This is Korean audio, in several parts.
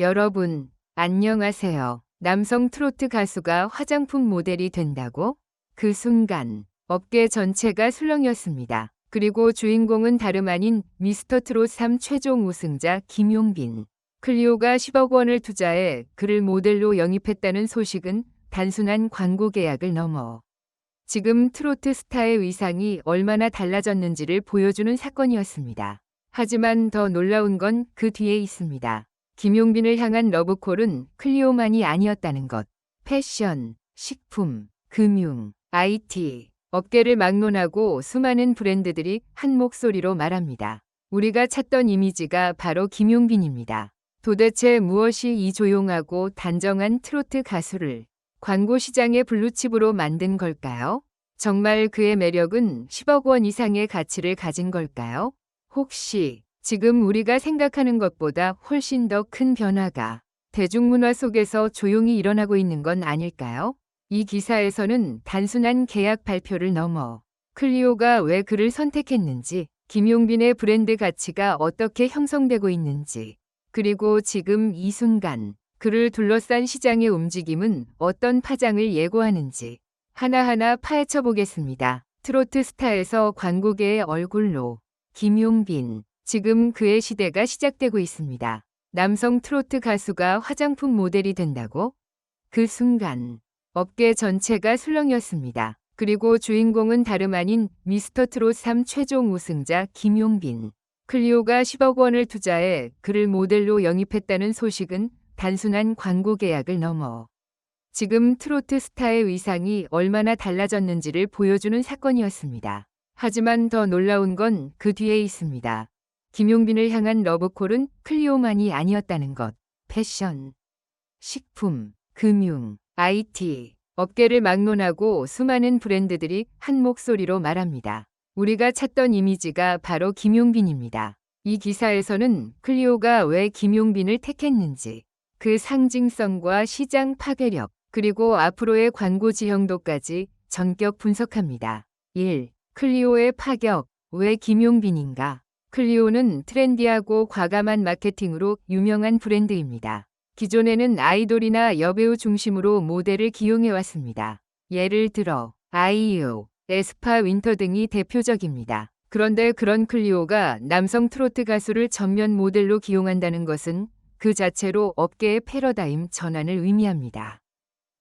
여러분, 안녕하세요. 남성 트로트 가수가 화장품 모델이 된다고? 그 순간, 업계 전체가 술렁였습니다. 그리고 주인공은 다름 아닌 미스터 트롯 3 최종 우승자 김용빈. 클리오가 10억 원을 투자해 그를 모델로 영입했다는 소식은 단순한 광고 계약을 넘어 지금 트로트 스타의 의상이 얼마나 달라졌는지를 보여주는 사건이었습니다. 하지만 더 놀라운 건 그 뒤에 있습니다. 김용빈을 향한 러브콜은 클리오만이 아니었다는 것. 패션, 식품, 금융, IT, 업계를 막론하고 수많은 브랜드들이 한 목소리로 말합니다. 우리가 찾던 이미지가 바로 김용빈입니다. 도대체 무엇이 이 조용하고 단정한 트로트 가수를 광고 시장의 블루칩으로 만든 걸까요? 정말 그의 매력은 10억 원 이상의 가치를 가진 걸까요? 혹시 지금 우리가 생각하는 것보다 훨씬 더 큰 변화가 대중문화 속에서 조용히 일어나고 있는 건 아닐까요? 이 기사에서는 단순한 계약 발표를 넘어 클리오가 왜 그를 선택했는지, 김용빈의 브랜드 가치가 어떻게 형성되고 있는지, 그리고 지금 이 순간 그를 둘러싼 시장의 움직임은 어떤 파장을 예고하는지 하나하나 파헤쳐 보겠습니다. 트로트 스타에서 광고계의 얼굴로 김용빈. 지금 그의 시대가 시작되고 있습니다. 남성 트로트 가수가 화장품 모델이 된다고? 그 순간 업계 전체가 술렁였습니다. 그리고 주인공은 다름 아닌 미스터 트롯 3 최종 우승자 김용빈. 클리오가 10억 원을 투자해 그를 모델로 영입했다는 소식은 단순한 광고 계약을 넘어 지금 트로트 스타의 의상이 얼마나 달라졌는지를 보여주는 사건이었습니다. 하지만 더 놀라운 건 그 뒤에 있습니다. 김용빈을 향한 러브콜은 클리오만이 아니었다는 것. 패션, 식품, 금융, IT, 업계를 막론하고 수많은 브랜드들이 한 목소리로 말합니다. 우리가 찾던 이미지가 바로 김용빈입니다. 이 기사에서는 클리오가 왜 김용빈을 택했는지, 그 상징성과 시장 파괴력, 그리고 앞으로의 광고 지형도까지 전격 분석합니다. 1. 클리오의 파격, 왜 김용빈인가? 클리오는 트렌디하고 과감한 마케팅으로 유명한 브랜드입니다. 기존에는 아이돌이나 여배우 중심으로 모델을 기용해왔습니다. 예를 들어 아이유, 에스파 윈터 등이 대표적입니다. 그런데 그런 클리오가 남성 트로트 가수를 전면 모델로 기용한다는 것은 그 자체로 업계의 패러다임 전환을 의미합니다.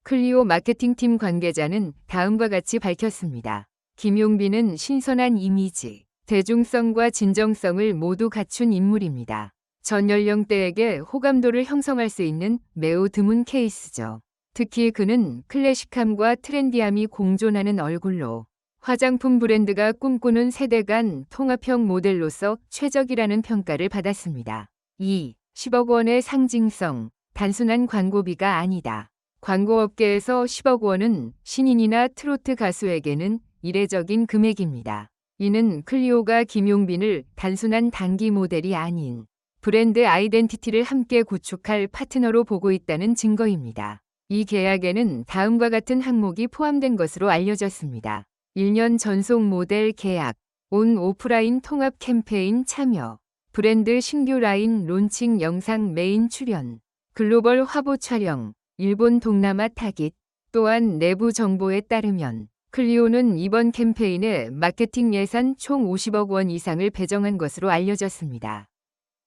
클리오 마케팅팀 관계자는 다음과 같이 밝혔습니다. 김용빈은 신선한 이미지, 대중성과 진정성을 모두 갖춘 인물입니다. 전 연령대에게 호감도를 형성할 수 있는 매우 드문 케이스죠. 특히 그는 클래식함과 트렌디함이 공존하는 얼굴로 화장품 브랜드가 꿈꾸는 세대 간 통합형 모델로서 최적이라는 평가를 받았습니다. 2. 10억 원의 상징성, 단순한 광고비가 아니다. 광고업계에서 10억 원은 신인이나 트로트 가수에게는 이례적인 금액입니다. 이는 클리오가 김용빈을 단순한 단기 모델이 아닌 브랜드 아이덴티티를 함께 구축할 파트너로 보고 있다는 증거입니다. 이 계약에는 다음과 같은 항목이 포함된 것으로 알려졌습니다. 1년 전속 모델 계약, 온 오프라인 통합 캠페인 참여, 브랜드 신규 라인 론칭 영상 메인 출연, 글로벌 화보 촬영, 일본 동남아 타깃, 또한 내부 정보에 따르면 클리오는 이번 캠페인에 마케팅 예산 총 50억 원 이상을 배정한 것으로 알려졌습니다.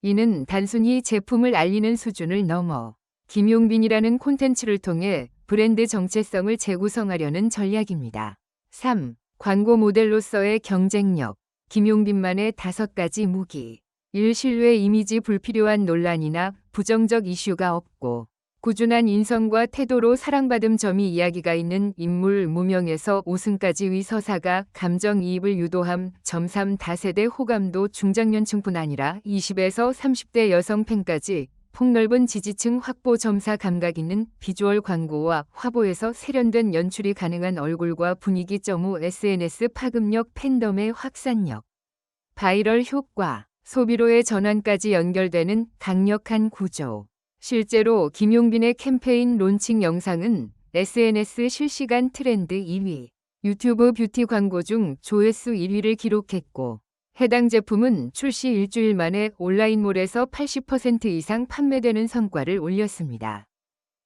이는 단순히 제품을 알리는 수준을 넘어 김용빈이라는 콘텐츠를 통해 브랜드 정체성을 재구성하려는 전략입니다. 3. 광고 모델로서의 경쟁력. 김용빈만의 다섯 가지 무기. 1. 신뢰 이미지 불필요한 논란이나 부정적 이슈가 없고 꾸준한 인성과 태도로 사랑받음 점이 이야기가 있는 인물 무명에서 우승까지의 서사가 감정이입을 유도함 점3 다세대 호감도 중장년층뿐 아니라 20에서 30대 여성 팬까지 폭넓은 지지층 확보 점사 감각 있는 비주얼 광고와 화보에서 세련된 연출이 가능한 얼굴과 분위기 점후 SNS 파급력 팬덤의 확산력. 바이럴 효과 소비로의 전환까지 연결되는 강력한 구조 실제로 김용빈의 캠페인 론칭 영상은 SNS 실시간 트렌드 2위, 유튜브 뷰티 광고 중 조회수 1위를 기록했고 해당 제품은 출시 일주일 만에 온라인몰에서 80% 이상 판매되는 성과를 올렸습니다.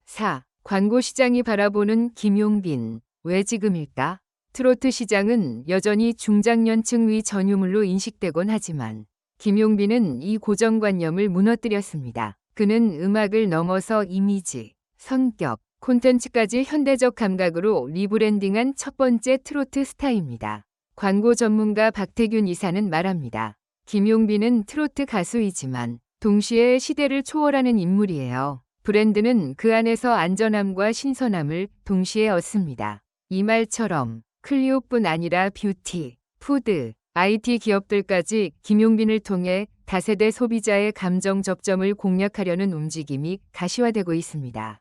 4. 광고 시장이 바라보는 김용빈. 왜 지금일까? 트로트 시장은 여전히 중장년층 위 전유물로 인식되곤 하지만 김용빈은 이 고정관념을 무너뜨렸습니다. 그는 음악을 넘어서 이미지, 성격, 콘텐츠까지 현대적 감각으로 리브랜딩한 첫 번째 트로트 스타입니다. 광고 전문가 박태균 이사는 말합니다. 김용빈은 트로트 가수이지만 동시에 시대를 초월하는 인물이에요. 브랜드는 그 안에서 안전함과 신선함을 동시에 얻습니다. 이 말처럼 클리오뿐 아니라 뷰티, 푸드, IT 기업들까지 김용빈을 통해 다세대 소비자의 감정 접점을 공략하려는 움직임이 가시화되고 있습니다.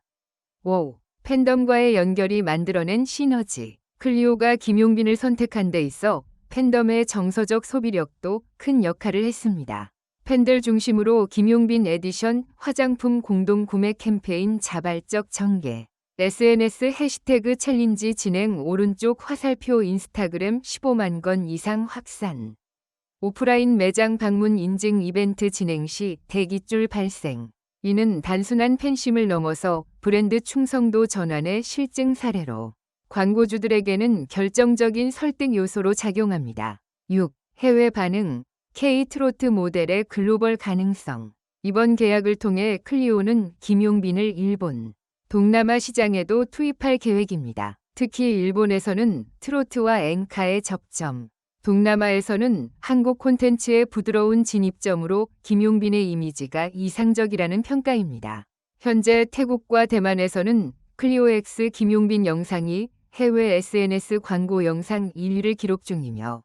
5. 팬덤과의 연결이 만들어낸 시너지. 클리오가 김용빈을 선택한 데 있어 팬덤의 정서적 소비력도 큰 역할을 했습니다. 팬들 중심으로 김용빈 에디션 화장품 공동 구매 캠페인 자발적 전개. SNS 해시태그 챌린지 진행 오른쪽 화살표 인스타그램 15만 건 이상 확산. 오프라인 매장 방문 인증 이벤트 진행 시 대기줄 발생. 이는 단순한 팬심을 넘어서 브랜드 충성도 전환의 실증 사례로 광고주들에게는 결정적인 설득 요소로 작용합니다. 6. 해외 반응 K-트로트 모델의 글로벌 가능성 이번 계약을 통해 클리오는 김용빈을 일본, 동남아 시장에도 투입할 계획입니다. 특히 일본에서는 트로트와 엔카의 접점, 동남아에서는 한국 콘텐츠의 부드러운 진입점으로 김용빈의 이미지가 이상적이라는 평가입니다. 현재 태국과 대만에서는 클리오엑스 김용빈 영상이 해외 SNS 광고 영상 1위를 기록 중이며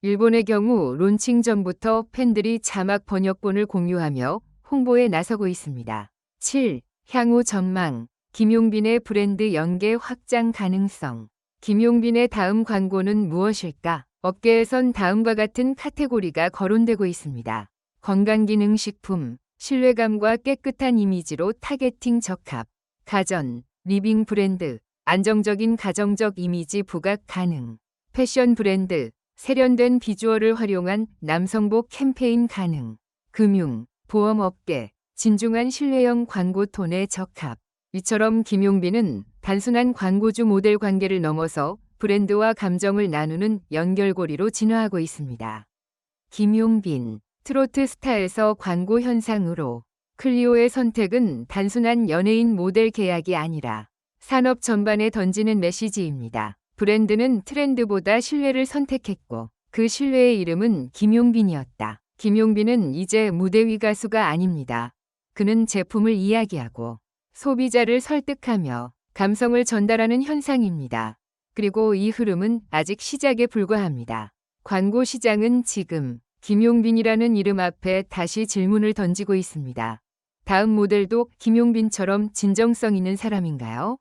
일본의 경우 론칭 전부터 팬들이 자막 번역본을 공유하며 홍보에 나서고 있습니다. 7. 향후 전망 김용빈의 브랜드 연계 확장 가능성 김용빈의 다음 광고는 무엇일까? 업계에선 다음과 같은 카테고리가 거론되고 있습니다. 건강기능식품, 신뢰감과 깨끗한 이미지로 타겟팅 적합, 가전, 리빙 브랜드, 안정적인 가정적 이미지 부각 가능, 패션 브랜드, 세련된 비주얼을 활용한 남성복 캠페인 가능, 금융, 보험업계, 진중한 신뢰형 광고 톤에 적합. 이처럼 김용빈은 단순한 광고주 모델 관계를 넘어서 브랜드와 감정을 나누는 연결고리로 진화하고 있습니다. 김용빈, 트로트 스타에서 광고 현상으로 클리오의 선택은 단순한 연예인 모델 계약이 아니라 산업 전반에 던지는 메시지입니다. 브랜드는 트렌드보다 신뢰를 선택했고 그 신뢰의 이름은 김용빈이었다. 김용빈은 이제 무대 위 가수가 아닙니다. 그는 제품을 이야기하고 소비자를 설득하며 감성을 전달하는 현상입니다. 그리고 이 흐름은 아직 시작에 불과합니다. 광고 시장은 지금 김용빈이라는 이름 앞에 다시 질문을 던지고 있습니다. 다음 모델도 김용빈처럼 진정성 있는 사람인가요?